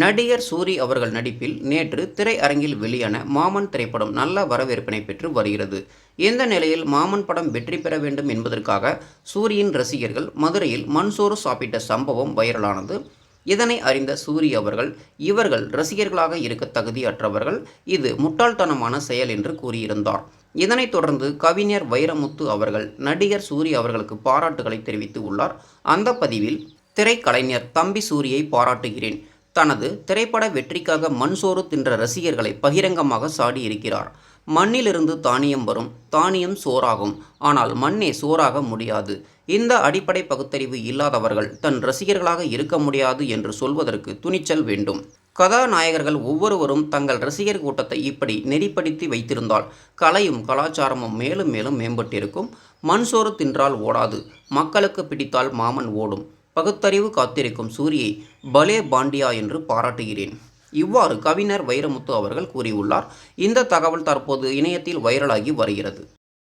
நடிகர் சூரி அவர்கள் நடிப்பில் நேற்று திரையரங்கில் வெளியான மாமன் திரைப்படம் நல்ல வரவேற்பினை பெற்று வருகிறது. இந்த நிலையில் மாமன் படம் வெற்றி பெற வேண்டும் என்பதற்காக சூரியின் ரசிகர்கள் மதுரையில் மண்சோறு சாப்பிட்ட சம்பவம் வைரலானது. இதனை அறிந்த சூரி அவர்கள் இவர்கள் ரசிகர்களாக இருக்க தகுதியற்றவர்கள். இது முட்டாள்தனமான செயல் என்று கூறியிருந்தார். இதனைத் தொடர்ந்து கவிஞர் வைரமுத்து அவர்கள் நடிகர் சூரி அவர்களுக்கு பாராட்டுகளை தெரிவித்து உள்ளார். அந்த பதிவில் திரைக்கலைஞர் தம்பி சூரியை பாராட்டுகிறேன். தனது திரைப்பட வெற்றிக்காக மண் சோறு தின்ற ரசிகர்களை பகிரங்கமாக சாடியிருக்கிறார் மண்ணிலிருந்து தானியம் வரும். தானியம் சோறாகும். ஆனால் மண்ணே சோறாக முடியாது. இந்த அடிப்படை பகுத்தறிவு இல்லாதவர்கள் தன் ரசிகர்களாக இருக்க முடியாது என்று சொல்வதற்கு துணிச்சல் வேண்டும். கதாநாயகர்கள் ஒவ்வொருவரும் தங்கள் ரசிகர் கூட்டத்தை இப்படி நெறிப்படுத்தி வைத்திருந்தால் கலையும் கலாச்சாரமும் மேலும் மேலும் மேம்பட்டிருக்கும். மண் சோறு தின்றால் ஓடாது. மக்களுக்கு பிடித்தால் மாமன் ஓடும். பகுத்தறிவு காத்திருக்கும் சூரியை பலே பாண்டியா என்று பாராட்டுகிறேன். இவ்வாறு கவிஞர் வைரமுத்து அவர்கள் கூறியுள்ளார். இந்த தகவல் தற்போது இணையத்தில் வைரலாகி வருகிறது.